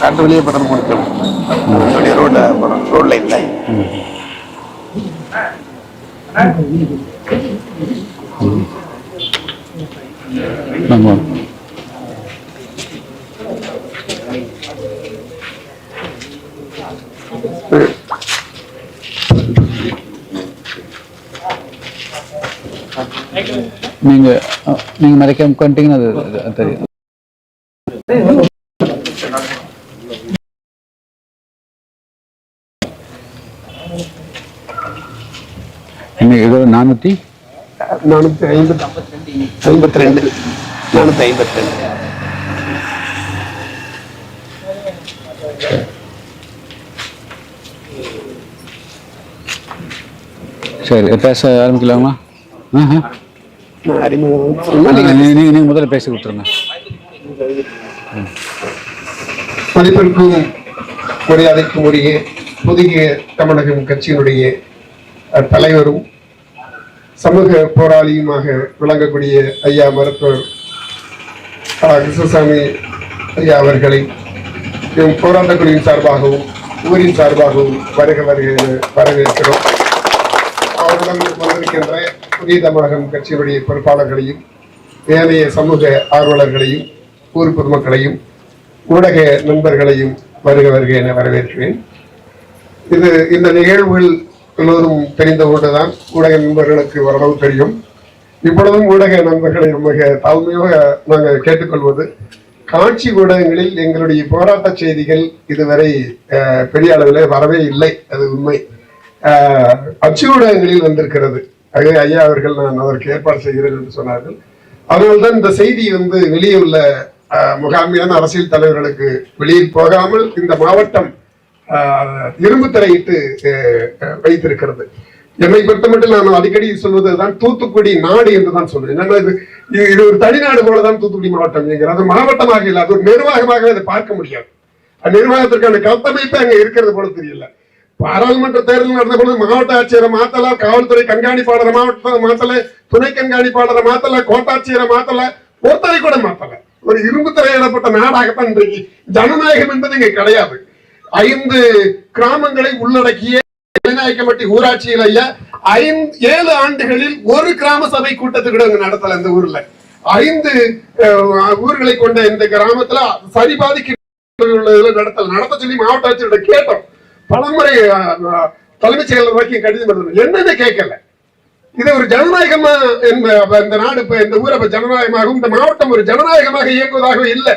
காட்டு வெளியே படம் வெளியே ரோட்ல போறோம். ரோட்ல இல்லை. நம்ம நீங்க அ, நீங்க மறைக்காம கொண்டீங்கன்னா அது தெரியும். நானூத்தி? நானூத்தி ஐம்பத்தி ஐம்பத்தி ரெண்டு நானூத்தி ஐம்பத்தி ரெண்டு சரி பேச ஆரம்பிக்கலாமா நீங்க நீங்க நீங்க- நீங்க முதல்ல பேசி கொடுத்துருங்க. மதிப்பிற்கும் மரியாதைக்கும் உரிய புதிய தமிழகம் கட்சியினுடைய தலைவரும் சமூக போராளியுமாக விளங்கக்கூடிய ஐயா மருத்துவர் கிருஷ்ணசாமி ஐயா அவர்களை எம் போராட்ட குழுவின் சார்பாகவும் ஊரின் சார்பாகவும் வருக வருக வரவேற்கிறோம். அவருடன் வந்திருக்கின்ற புதிய தமிழகம் கட்சியினுடைய பொறுப்பாளர்களையும் ஏனைய சமூக ஆர்வலர்களையும் ஊர் பொதுமக்களையும் ஊடக நண்பர்களையும் வருக வருக என வரவேற்கிறேன். இது இந்த நிகழ்வுகள் எல்லோரும் தெரிந்த ஒன்றுதான். ஊடக நண்பர்களுக்கு ஓரளவு தெரியும். இப்பொழுதும் ஊடக நண்பர்களை மிக தாழ்மையாக நாங்கள் கேட்டுக்கொள்வது காட்சி ஊடகங்களில் எங்களுடைய போராட்ட செய்திகள் இதுவரை அஹ், பெரிய அளவில் வரவே இல்லை. அது உண்மை. அஹ், அச்சு ஊடகங்களில் வந்திருக்கிறது. ஆகவே ஐயா அவர்கள் நான் அதற்கு ஏற்பாடு செய்கிறேன் என்று சொன்னார்கள். அதனால்தான் இந்த செய்தி வந்து வெளியே உள்ள முகாமியான அரசியல் தலைவர்களுக்கு வெளியில் போகாமல் இந்த மாவட்டம் ஆஹ், இரும்பு திரையிட்டு வைத்திருக்கிறது. என்னை பொறுத்தமட்டில் நான் அடிக்கடி சொல்வதுதான் தூத்துக்குடி நாடு என்று தான் சொல்லுவேன் இது இது- ஒரு தனிநாடு போலதான் தூத்துக்குடி மாவட்டம் அது மாவட்டமாக இல்லை அது ஒரு நிர்வாகமாக அதை பார்க்க முடியாது. அந்த நிர்வாகத்திற்கான கட்டமைப்பு அங்க இருக்கிறது போல தெரியல. பாராளுமன்ற தேர்தல் நடந்த பொழுது மாவட்ட ஆட்சியரை மாத்தல காவல்துறை கண்காணிப்பாளரை மாவட்ட மாத்தல துணை கண்காணிப்பாளரை மாத்தல கோட்டாட்சியரை மாத்தல ஒருத்தரை கூட மாத்தல. ஒரு இரும்பு திரையிடப்பட்ட நாடாகத்தான் இன்றைக்கு ஜனநாயகம் என்பது இங்க கிடையாது. ஐந்து கிராமங்களை உள்ளடக்கிய ஜனநாயகமட்டி ஊராட்சியில் ஐயா ஐந்து ஏழு ஆண்டுகளில் ஒரு கிராம சபை கூட்டத்தை கூட நடத்தல இந்த ஊர்ல. ஐந்து அஹ், ஊர்களை கொண்ட இந்த கிராமத்துல சரிபாதிக்கு உள்ளதுல நடத்தல. நடத்த சொல்லி மாவட்ட ஆட்சியர்கிட்ட கேட்டோம். பலமுறை தலைமைச் செயலர் வரைக்கும் கடிதம் எழுதணும் என்னன்னு கேட்கல. இது ஒரு ஜனநாயகமா என்ப- இந்த நாடு இப்ப இந்த ஊர் ஜனநாயகமாகவும் இந்த மாவட்டம் ஒரு ஜனநாயகமாக இயங்குவதாக இல்லை.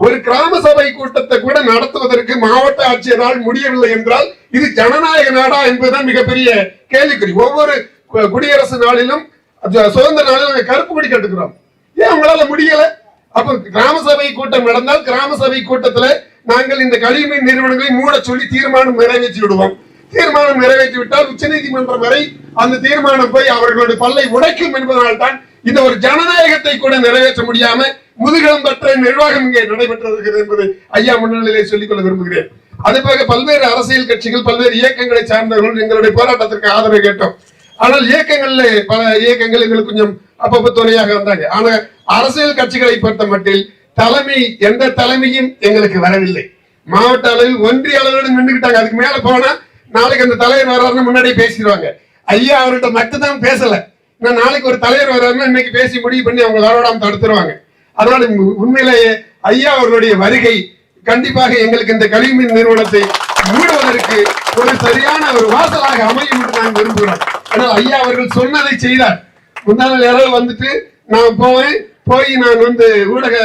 ஒரு கிராம சபை கூட்டத்தை கூட நடத்துவதற்கு மாவட்ட ஆட்சியரால் முடியவில்லை என்றால் இது ஜனநாயக நாடா என்பதுதான் மிகப்பெரிய கேள்விக்குறி. ஒவ்வொரு கு- குடியரசு நாளிலும் சுதந்திர நாளிலும் கருப்பு கொடி கட்டுக்கிறோம் ஏன் உங்களால முடியல? அப்ப கிராம சபை கூட்டம் நடந்தால் கிராம சபை கூட்டத்துல நாங்கள் இந்த கழிவுநீர் நிறுவனங்களை மூட சொல்லி தீர்மானம் நிறைவேற்றி விடுவோம் தீர்மானம் நிறைவேற்றி விட்டால் உச்சநீதிமன்றம் வரை அந்த தீர்மானம் போய் அவர்களுடைய பல்லை உடைக்கும் என்பதனால் தான் இந்த ஒரு ஜனநாயகத்தை கூட நிறைவேற்ற முடியாம முதுகலம் பெற்ற நிர்வாகம் இங்கே நடைபெற்று இருக்கிறது என்பதை ஐயா முன்னிலையிலே சொல்லிக் கொள்ள விரும்புகிறேன். அதே போக பல்வேறு அரசியல் கட்சிகள் பல்வேறு இயக்கங்களை சார்ந்தவர்கள் எங்களுடைய போராட்டத்திற்கு ஆதரவு கேட்டோம். ஆனால் இயக்கங்கள்ல பல இயக்கங்கள் எங்களுக்கு கொஞ்சம் அப்பப்ப துணையாக வந்தாங்க. ஆனா அரசியல் கட்சிகளை பொறுத்த மட்டில் தலைமை எந்த தலைமையும் எங்களுக்கு வரவில்லை. மாவட்ட அளவில் ஒன்றிய அளவில் நின்றுகிட்டாங்க அதுக்கு மேல போனா நாளைக்கு அந்த தலைவர் வர்றாருன்னு முன்னாடியே பேசிடுவாங்க. ஐயா அவர்கிட்ட மட்டும்தான் பேசல. நான் நாளைக்கு ஒரு தலைவர் வர்றாருன்னு இன்னைக்கு பேசி முடிவு பண்ணி அவங்க வரவிடாம தடுத்துருவாங்க. அதனால உண்மையிலேயே ஐயா அவர்களுடைய வருகை கண்டிப்பாக எங்களுக்கு இந்த கழிவுமின் நிறுவனத்தை மூடுவதற்கு ஒரு சரியான ஒரு வாசலாக அமையும் என்று நான் விரும்புகிறோம் ஆனால் ஐயா அவர்கள் சொன்னதை செய்தார். முன்னாள் யாராவது வந்துட்டு நான் போவேன் போய் நான் வந்து ஊடக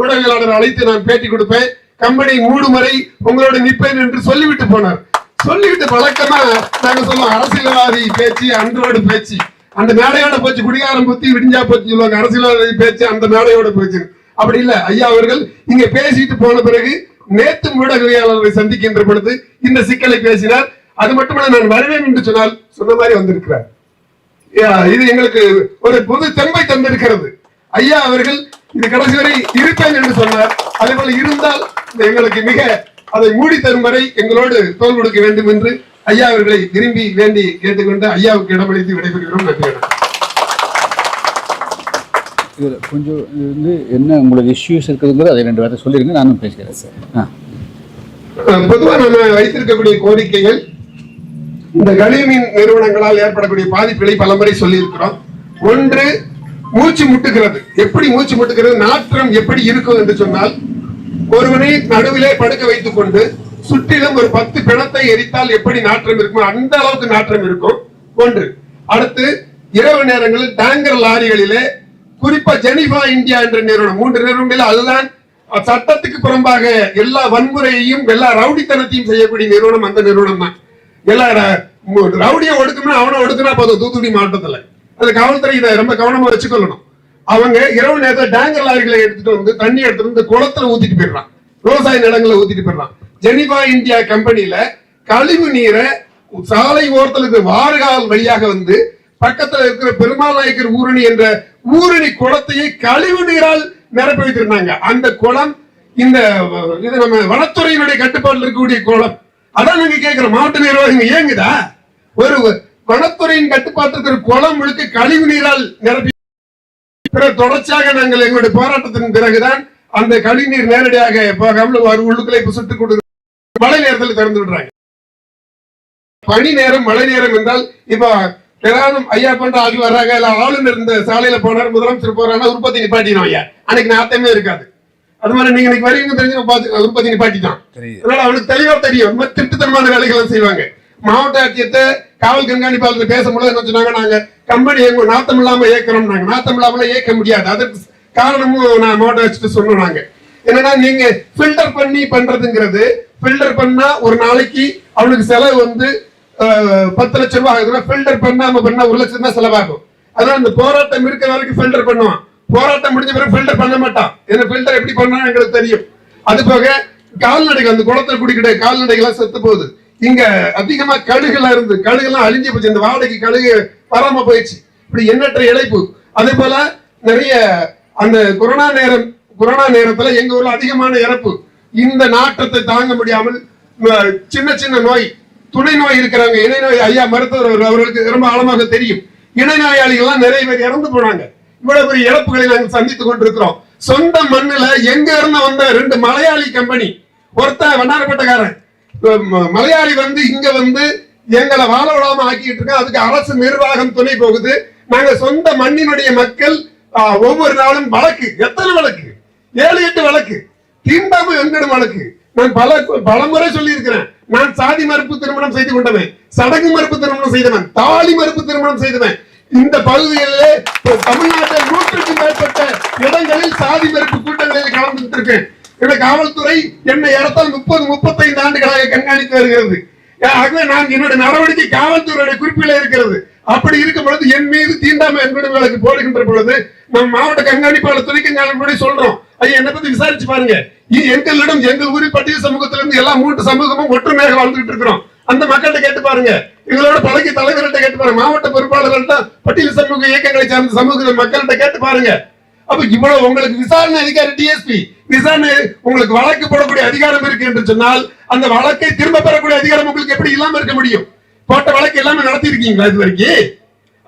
ஊடகவியலாளர் அழைத்து நான் பேட்டி கொடுப்பேன். கம்பெனி மூடும் வரை உங்களோட நிற்பேன் என்று சொல்லிவிட்டு போனார். சொல்லிக்கிட்டு வழக்கமா நாங்க சொல்லுவோம் அரசியல்வாதி பேச்சு அன்றோடு பேச்சு. அந்த மேடையோட போச்சு குடிகாரம் புத்தி விடிஞ்சா போச்சு சொல்லுவாங்க அரசியல்வாதி பேச்சு அந்த மேடையோட போச்சு. அப்படி இல்ல ஐயா அவர்கள் இங்க பேசிட்டு போன பிறகு நேத்து ஊடகவியாளர்களை சந்திக்கின்ற பொழுது இந்த சிக்கலை பேசினார். அது மட்டுமல்ல நான் வருவேன் என்று சொன்னால் சொன்ன மாதிரி வந்திருக்கிறார். யா, இது எங்களுக்கு ஒரு புது தெம்பை தந்திருக்கிறது. ஐயா அவர்கள் இது கடைசி வரை இருப்பேன் என்று சொன்னார். அதே போல இருந்தால் எங்களுக்கு மிக அதை மூடி தரும் வரை எங்களோடு தோல் கொடுக்க வேண்டும் என்று ஐயா அவர்களை விரும்பி வேண்டி கேட்டுக்கொண்டு ஐயாவுக்கு இடமளித்து விடைபெறுகிறோம். நன்றி. இதில் கொஞ்சம் இது வந்து என்ன உங்களுக்கு இஷ்யூஸ் இருக்குதுங்கிறது அதை ரெண்டு வார்த்தை சொல்லிடுங்க நானும் பேசுகிறேன் சார். ஆ. அஹ் பொதுவா நம்ம வைத்திருக்கக்கூடிய கோரிக்கைகள் இந்த கனிமீன் நிறுவனங்களால் ஏற்படக்கூடிய பாதிப்புகளை பலமுறை சொல்லியிருக்கிறோம். ஒன்று மூச்சு முட்டுகிறது. எப்படி மூச்சு முட்டுகிறது? நாற்றம் எப்படி இருக்கும் என்று சொன்னால் ஒருவனை நடுவிலே படுக்க வைத்துக் கொண்டு சுற்றிலும் ஒரு பத்து பிணத்தை எரித்தால் எப்படி நாற்றம் இருக்குமோ அந்த அளவுக்கு நாற்றம் இருக்கும். ஒன்று. அடுத்து இரவு நேரங்களில் டேங்கர் லாரிகளிலே குறிப்பா ஜெனிஃபா இந்தியா என்ற நிறுவனம் மூன்று நிறுவனங்களில் அதுதான் சட்டத்துக்கு புறம்பாக எல்லா வன்முறையையும் எல்லா ரவுடித்தனத்தையும் செய்யக்கூடிய நிறுவனம் அந்த நிறுவனம் தான். எல்லா ர- ரவுடியை ஒடுக்கணும் அவனை ஒடுக்கினா போதும் தூத்துக்குடி மாவட்டத்தில். அது காவல்துறை இதை ரொம்ப கவனமா வச்சுக்கொள்ளணும். அவங்க இரவு நேரத்தில் டேங்கர் லாரிகளை எடுத்துட்டு வந்து தண்ணி எடுத்துட்டு வந்து குளத்துல ஊத்திட்டு போயிடுறான். விவசாய நிலங்களை ஊத்திட்டு போயிடுறான். ஜெனிவா இந்தியா கம்பெனில கழிவு நீரை சாலை ஓரத்துல வாறுகால் வழியாக வந்து பக்கத்துல இருக்கிற பெருமாநாயக்கர் ஊரணி என்ற ஊரணி குளத்தையே கழிவு நீரால் நிரப்பி வைத்திருந்தாங்க. அந்த குளம் இந்த இது நம்ம வனத்துறையினுடைய கட்டுப்பாட்டில் இருக்கக்கூடிய குளம். அதான் நாங்க கேட்கிறோம் மாவட்ட நிர்வாகம் ஏங்குதா ஒரு வனத்துறையின் கட்டுப்பாட்டில் இருக்கிற குளம் முழுக்க கழிவு நீரால் நிரப்பி பிறகு தொடர்ச்சியாக நாங்கள் எங்களுடைய போராட்டத்தின் பிறகுதான் அந்த கழிவுநீர் நேரடியாக போகாமல் உள்ளுக்குள்ளே இப்ப சுட்டுக் கொண்டு மழை நேரத்தில் திறந்து விடுறாங்க. பனி நேரம் மழை நேரம் என்றால் இப்ப ஏதாவது ஐயா பண்ற ஆள் வர்றாங்க இல்ல ஆளுநர் இந்த சாலையில போனார் முதலமைச்சர் போறாங்கன்னா உற்பத்தி நிப்பாட்டினோம் ஐயா. அன்னைக்கு நாத்தமே இருக்காது. அது மாதிரி நீங்க இன்னைக்கு வரீங்க தெரிஞ்சு பார்த்து உற்பத்தி நிப்பாட்டிட்டான் அதனால அவனுக்கு தெளிவா தெரியும். திருட்டுத்தனமான வேலைகளை செய்வாங்க. மாவட்ட ஆட்சியத்தை காவல் கண்காணிப்பாளர் பேசும்போது என்ன சொன்னாங்க நாங்க. கம்பெனி எங்க நாத்தம் இல்லாம இயக்கிறோம் நாத்தம் இல்லாமல இயக்க முடியாது. அதற்கு காரணமும் நான் நோட்டை வச்சுட்டு சொன்னோம் நாங்க என்னன்னா நீங்க ஃபில்டர் பண்ணி பண்றதுங்கிறது ஃபில்டர் பண்ணா ஒரு நாளைக்கு அவனுக்கு செலவு வந்து பத்து லட்சம் ரூபாய் ஆகுதுன்னா ஃபில்டர் பண்ணாம பண்ணா ஒரு லட்சம் தான் செலவாகும். அதனால அந்த போராட்டம் இருக்கிற வரைக்கும் ஃபில்டர் பண்ணுவான். போராட்டம் முடிஞ்ச பிறகு ஃபில்டர் பண்ண மாட்டான். ஏன்னா ஃபில்டர் எப்படி பண்ணா எங்களுக்கு தெரியும். அது போக கால்நடைகள் அந்த குளத்துல குடிக்கிட்ட கால்நடைகள்லாம் செத்து போகுது. இங்க அதிகமா கழுகுலாம் இருந்து கழுகுலாம் அழிஞ்சு போச்சு. இந்த வாடகைக்கு கழுகு வராம போயிடுச்சு. இப்படி எண்ணற்ற இழைப்பு. அதே போல நிறைய அந்த கொரோனா நேரம் கொரோனா நேரத்துல எங்க ஊர்ல அதிகமான இறப்பு. இந்த நாட்டத்தை தாங்க முடியாமல் சின்ன சின்ன நோய் துணை நோய் இருக்கிறாங்க. இணை நோய் ஐயா மருத்துவர் அவர்களுக்கு ரொம்ப ஆழமாக தெரியும். இணை நோயாளிகள்லாம் நிறைய பேர் இறந்து போனாங்க. இவ்வளவு பெரிய இழப்புகளை நாங்கள் சந்தித்துக் கொண்டிருக்கிறோம். சொந்த மண்ணுல எங்க இருந்து வந்த ரெண்டு மலையாளி கம்பெனி? ஒருத்தன் வண்ணாரப்பட்டக்காரன். மலையாளி வந்து இங்க வந்து எங்களை வாழ விடாம ஆக்கிட்டு இருக்கோம் அதுக்கு அரசு நிர்வாகம் துணை போகுது. நாங்க சொந்த மண்ணினுடைய மக்கள் ஒவ்வொரு நாளும் வழக்கு. எத்தனை வழக்கு? ஏழு எட்டு வழக்கு. தீண்டாமை வெங்கடம் வழக்கு. நான் பல பல முறை சொல்லி இருக்கிறேன் நான் சாதி மறுப்பு திருமணம் செய்து கொண்டவன். சடங்கு மறுப்பு திருமணம் செய்தவன். தாலி மறுப்பு திருமணம் செய்தவன். இந்த பகுதிகளிலே தமிழ்நாட்டில் நூற்றுக்கும் மேற்பட்ட இடங்களில் சாதி மறுப்பு கூட்டங்களில் கலந்துட்டு இருக்கேன். இந்த காவல்துறை என்னை இடத்தால் முப்பது முப்பத்தைந்து ஆண்டுகளாக கண்காணித்து வருகிறது. ஆகவே நான் என்னுடைய நடவடிக்கை காவல்துறையுடைய குறிப்பில் இருக்கிறது. அப்படி இருக்கும் பொழுது என் மீது தீண்டாமை என்பது வழக்கு போடுகின்ற பொழுது நம் மாவட்ட கண்காணிப்பாளர் துணைக்கு கண்காணிப்பாளர் சொல்றோம். ஐயா என்னை பத்தி விசாரிச்சு பாருங்க. எங்களிடம் எங்கள் ஊரில் பட்டியல் சமூகத்திலிருந்து எல்லா மூன்று சமூகமும் ஒற்றுமையாக வாழ்ந்துட்டு இருக்கிறோம். அந்த மக்கள்கிட்ட கேட்டு பாருங்க. எங்களோட பழகி தலைவர்கள்ட்ட கேட்டு பாருங்க. மாவட்ட பொறுப்பாளர்கள்ட்ட பட்டியல் சமூக இயக்கங்களை சார்ந்த சமூக மக்கள்கிட்ட கேட்டு பாருங்க. அப்ப இவ்வளவு உங்களுக்கு விசாரணை அதிகாரி டிஎஸ்பி விசாரணை உங்களுக்கு வழக்கு போடக்கூடிய அதிகாரம் இருக்கு என்று சொன்னால் அந்த வழக்கை திரும்ப பெறக்கூடிய அதிகாரம் உங்களுக்கு எப்படி இல்லாம இருக்க முடியும்? போட்ட வழக்கு எல்லாமே நடத்தி இருக்கீங்களா இது வரைக்கும்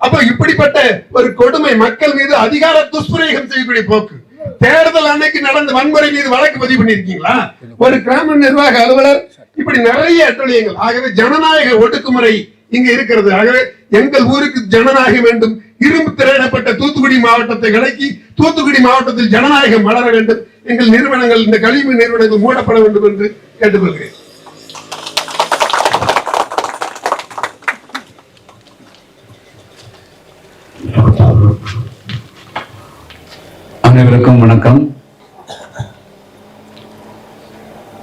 அப்ப இப்படிப்பட்ட ஒரு கொடுமை மக்கள் மீது அதிகார துஷ்பிரயோகம் செய்யக்கூடிய போக்கு. தேர்தல் அன்னைக்கு நடந்த வன்முறை மீது வழக்கு பதிவு பண்ணிருக்கீங்களா ஒரு கிராம நிர்வாக அலுவலர் இப்படி நிறைய அட்டூழியங்கள். ஆகவே ஜனநாயக ஒடுக்குமுறை இங்க இருக்கிறது. ஆகவே எங்கள் ஊருக்கு ஜனநாயகம் வேண்டும் இரும்பு திரையிடப்பட்ட தூத்துக்குடி மாவட்டத்தை விலக்கி தூத்துக்குடி மாவட்டத்தில் ஜனநாயகம் வளர வேண்டும். எங்கள் நிறுவனங்கள் இந்த கழிவு நிறுவனங்கள் மூடப்பட வேண்டும் என்று கேட்டுக்கொள்கிறேன். அனைவருக்கும் வணக்கம்.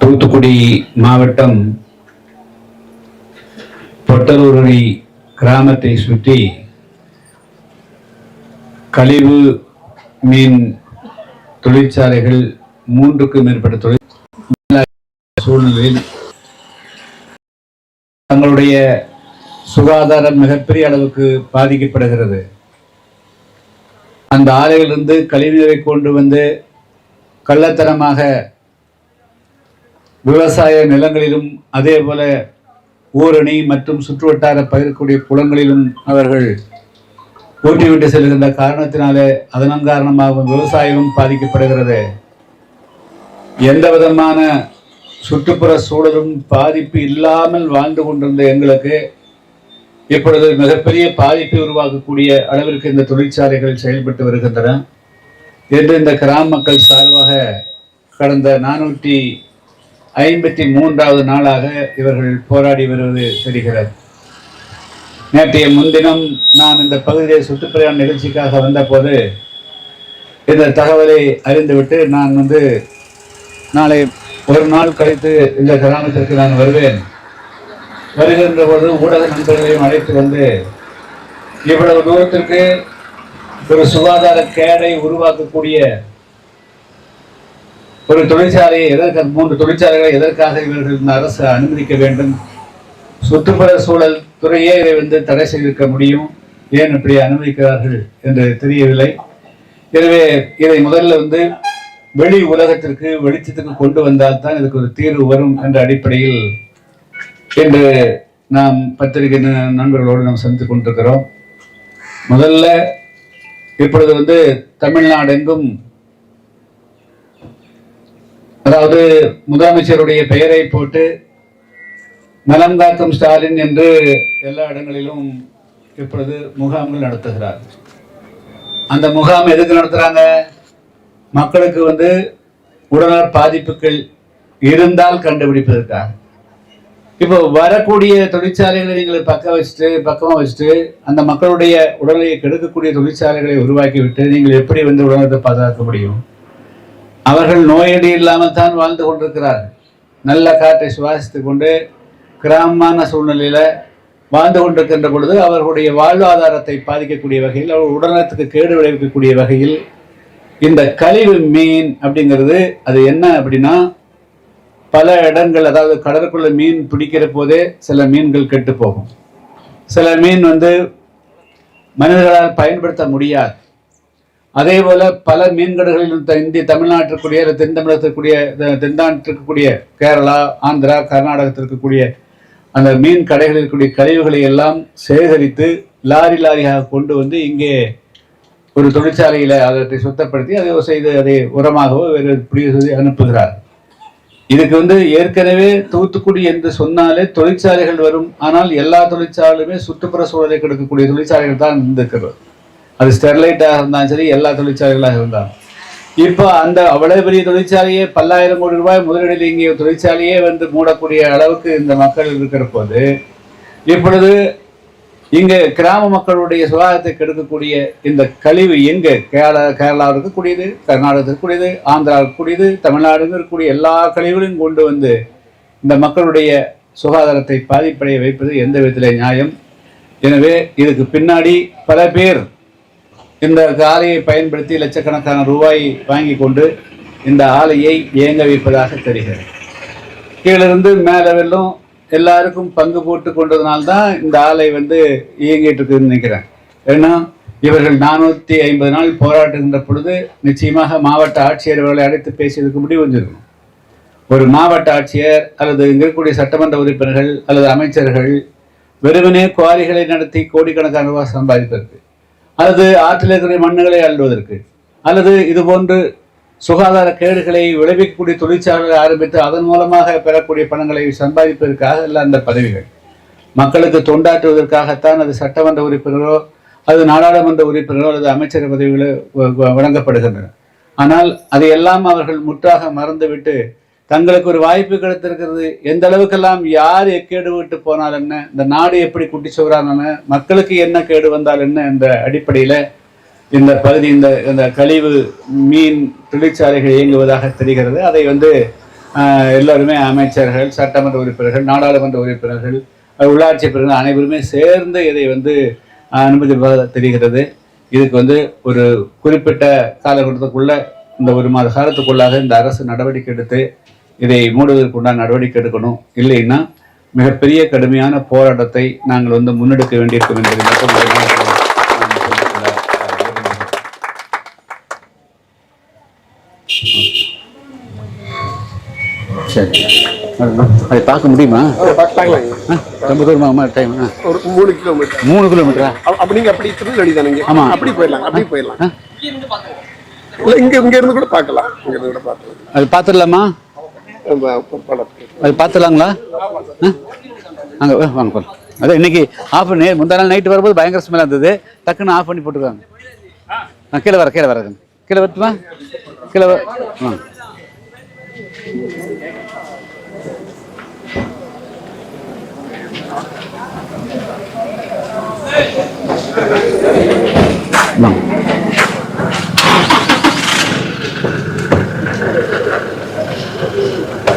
தூத்துக்குடி மாவட்டம் பொட்டலூரணி கிராமத்தை சுற்றி கழிவு மீன் தொழிற்சாலைகள் மூன்றுக்கும் மேற்பட்ட தொழில் சூழ்நிலையில் தங்களுடைய சுகாதாரம் மிகப்பெரிய அளவுக்கு பாதிக்கப்படுகிறது. அந்த ஆலையிலிருந்து கழிவுநீரை கொண்டு வந்து கள்ளத்தனமாக விவசாய நிலங்களிலும் அதே போல ஊரணி மற்றும் சுற்றுவட்டார பயிர்க்கூடிய குளங்களிலும் அவர்கள் ஊற்றிவிட்டு செல்கின்ற காரணத்தினாலே அதன் காரணமாகவும் விவசாயமும் பாதிக்கப்படுகிறது. எந்த விதமான சுற்றுப்புற சூழலும் பாதிப்பு இல்லாமல் வாழ்ந்து கொண்டிருந்த எங்களுக்கு இப்பொழுது மிகப்பெரிய பாதிப்பை உருவாக்கக்கூடிய அளவிற்கு இந்த தொழிற்சாலைகள் செயல்பட்டு வருகின்றன. என்று இந்த கிராம மக்கள் சார்பாக கடந்த நானூற்றி ஐம்பத்தி மூன்றாவது நாளாக இவர்கள் போராடி வருவது தெரிகிறது. நேற்றைய முன்தினம் நான் இந்த பகுதியை சுற்றுப்பிரயாண நிகழ்ச்சிக்காக வந்தபோது இந்த தகவலை அறிந்துவிட்டு நான் வந்து நாளை ஒரு நாள் கழித்து இந்த கிராமத்திற்கு நான் வருவேன். வருகின்ற போது ஊடக நண்பர்களையும் அழைத்து வந்து இவ்வளவு தூரத்திற்கு ஒரு சுகாதார கேடை உருவாக்கக்கூடிய ஒரு தொழிற்சாலையை எதற்கு மூன்று தொழிற்சாலைகளை எதற்காக இவர்கள் இந்த அரசு அனுமதிக்க வேண்டும்? சுற்றுப்புற சூழல் துறையே இதை வந்து தடை செய்திருக்க முடியும். ஏன் இப்படி அனுமதிக்கிறார்கள் என்று தெரியவில்லை. எனவே இதை முதல்ல வந்து வெளி உலகத்திற்கு வெளிச்சத்துக்கு கொண்டு வந்தால் தான் இதுக்கு ஒரு தீர்வு வரும் என்ற அடிப்படையில் இன்று நாம் பத்திரிகை ந- நண்பர்களோடு நாம் சந்தித்துக் கொண்டிருக்கிறோம். முதல்ல இப்பொழுது வந்து தமிழ்நாடெங்கும் அதாவது முதலமைச்சருடைய பெயரை போட்டு நலம் காக்கும் ஸ்டாலின் என்று எல்லா இடங்களிலும் இப்பொழுது முகாம்கள் நடத்துகிறார். அந்த முகாம் எதுக்கு நடத்துகிறாங்க மக்களுக்கு வந்து உடல் பாதிப்புகள் இருந்தால் கண்டுபிடிப்பதற்காக. இப்போ வரக்கூடிய தொழிற்சாலைகளை நீங்கள் பக்க வச்சுட்டு பக்கமாக வச்சுட்டு அந்த மக்களுடைய உடலை கெடுக்கக்கூடிய தொழிற்சாலைகளை உருவாக்கிவிட்டு நீங்கள் எப்படி வந்து உடல்நலத்தை பாதுகாக்க முடியும்? அவர்கள் நோயடி இல்லாமல் தான் வாழ்ந்து கொண்டிருக்கிறார்கள். நல்ல காற்றை சுவாசித்து கொண்டு கிராமமான சூழ்நிலையில் வாழ்ந்து கொண்டிருக்கின்ற பொழுது அவர்களுடைய வாழ்வாதாரத்தை பாதிக்கக்கூடிய வகையில் அவர் உடல்நலத்துக்கு கேடு விளைவிக்கக்கூடிய வகையில் இந்த கழிவு மீன் அப்படிங்கிறது அது என்ன அப்படின்னா பல இடங்கள் அதாவது கடலுக்குள்ள மீன் பிடிக்கிற போதே சில மீன்கள் கெட்டு போகும். சில மீன் வந்து மனிதர்களால் பயன்படுத்த முடியாது. அதே போல் பல மீன்கடைகளில் இந்திய தமிழ்நாட்டிற்குரிய தென் தமிழகத்திற்குரிய இருக்கக்கூடிய கேரளா ஆந்திரா கர்நாடகத்தில் இருக்கக்கூடிய அந்த மீன் கடைகளில் இருக்கக்கூடிய கழிவுகளை எல்லாம் சேகரித்து லாரி லாரியாக கொண்டு வந்து இங்கே ஒரு தொழிற்சாலையில் அவற்றை சுத்தப்படுத்தி அதை செய்து அதை உரமாகவோ வேறு புரிய அனுப்புகிறார். இதுக்கு வந்து ஏற்கனவே தூத்துக்குடி என்று சொன்னாலே தொழிற்சாலைகள் வரும். ஆனால் எல்லா தொழிற்சாலையுமே சுற்றுப்புற சூழலை கெடுக்கக்கூடிய தொழிற்சாலைகள் தான் இருந்திருக்கிறது. அது ஸ்டெர்லைட்டாக இருந்தாலும் சரி எல்லா தொழிற்சாலைகளாக இருந்தாலும். இப்போ அந்த அவ்வளவு பெரிய தொழிற்சாலையே பல்லாயிரம் கோடி ரூபாய் முதலீடில் இங்கே தொழிற்சாலையே வந்து மூடக்கூடிய அளவுக்கு இந்த மக்கள் இருக்கிற போது இப்பொழுது இங்க கிராம மக்களுடைய சுகாதாரத்தை கெடுக்கக்கூடிய இந்த கழிவு எங்க? கேரளா கேரளாவில் இருக்கக்கூடியது கர்நாடகத்தில் இருக்கக்கூடியது ஆந்திராவில் இருக்கக்கூடியது தமிழ்நாடு இருக்கக்கூடிய எல்லா கழிவுகளையும் கொண்டு வந்து இந்த மக்களுடைய சுகாதாரத்தை பாதிப்படைய வைப்பது எந்த விதத்திலே நியாயம்? எனவே இதுக்கு பின்னாடி பல பேர் இந்த காலையை பயன்படுத்தி லட்சக்கணக்கான ரூபாய் வாங்கி கொண்டு இந்த ஆலையை இயங்க வைப்பதாக தெரிகிறது. கீழிருந்து மேலே வெல்லும் எல்லாருக்கும் பங்கு போட்டு கொண்டதுனால்தான் இந்த ஆலை வந்து இயங்கிட்டு இருக்குதுன்னு நினைக்கிறேன். ஏன்னா இவர்கள் நானூற்றி ஐம்பது நாள் போராட்டுகின்ற பொழுது நிச்சயமாக மாவட்ட ஆட்சியர் இவர்களை அழைத்து பேசியதுக்கு முடிவு வந்திருக்கும். ஒரு மாவட்ட ஆட்சியர் அல்லது இங்கே இருக்கக்கூடிய சட்டமன்ற உறுப்பினர்கள் அல்லது அமைச்சர்கள் வெறுமனே குவாரிகளை நடத்தி கோடிக்கணக்கான ரூபாய் சம்பாதிப்பதற்கு அல்லது ஆற்றில் இருக்கிற மண்ணுகளை அள்ளுவதற்கு அல்லது இது போன்று சுகாதார கேடுகளை விளைவிக்கக்கூடிய தொழிற்சாலைகளை ஆரம்பித்து அதன் மூலமாக பெறக்கூடிய பணங்களை சம்பாதிப்பதற்காக அல்ல அந்த பதவிகள். மக்களுக்கு தொண்டாற்றுவதற்காகத்தான் அது சட்டமன்ற உறுப்பினரோ அது நாடாளுமன்ற உறுப்பினரோ அல்லது அமைச்சர் பதவிகளோ வ- வ- வழங்கப்படுகின்றன. ஆனால் அதையெல்லாம் அவர்கள் முற்றாக மறந்துவிட்டு தங்களுக்கு ஒரு வாய்ப்பு கிடைத்திருக்கிறது. எந்த அளவுக்கெல்லாம் யார் எக்கேடு விட்டு போனால் என்ன? இந்த நாடு எப்படி குட்டி சுவரான மக்களுக்கு என்ன கேடு வந்தால் என்ன என்ற அடிப்படையில் இந்த பகுதி இந்த இந்த கழிவு மீன் தொழிற்சாலைகள் இயங்குவதாக தெரிகிறது. அதை வந்து எல்லோருமே அமைச்சர்கள் சட்டமன்ற உறுப்பினர்கள் நாடாளுமன்ற உறுப்பினர்கள் உள்ளாட்சி பிரிவினர் அனைவருமே சேர்ந்து இதை வந்து அனுமதிப்பதாக தெரிகிறது. இதுக்கு வந்து ஒரு குறிப்பிட்ட காலகட்டத்துக்குள்ள இந்த ஒரு மாத காலத்துக்குள்ளாக இந்த அரசு நடவடிக்கை எடுத்து இதை மூடுவதற்குண்டான நடவடிக்கை எடுக்கணும். இல்லைன்னா மிகப்பெரிய கடுமையான போராட்டத்தை நாங்கள் வந்து முன்னெடுக்க வேண்டியிருக்கும் என்பதை மட்டும். சரி. அதை பார்க்க முடியுமா? ரொம்ப தூரமா டைம் ஒரு மூணு கிலோமீட்டர். மூணு கிலோமீட்டரா? அப்ப நீங்க அப்படி திருநெல்வேலி தானே ஆமா. அப்படி போயிடலாம் அப்படி போயிடலாம்? இல்ல இங்க இங்க இருந்து கூட பார்க்கலாம். இங்க இருந்து கூட பார்க்கலாம். அது பார்த்துடலாமா? அது பார்த்துலாங்களா அங்கே வாங்க போகலாம் அதான் இன்னைக்கு ஆஃப் பண்ணி முந்தா நாள் நைட்டு வரும்போது பயங்கர ஸ்மெல்லாக இருந்தது. டக்குன்னு ஆஃப் பண்ணி போட்டுருக்காங்க. ஆ கீழே வர கீழே வரது கீழே வரட்டுமா? கீழே வர வாங்க.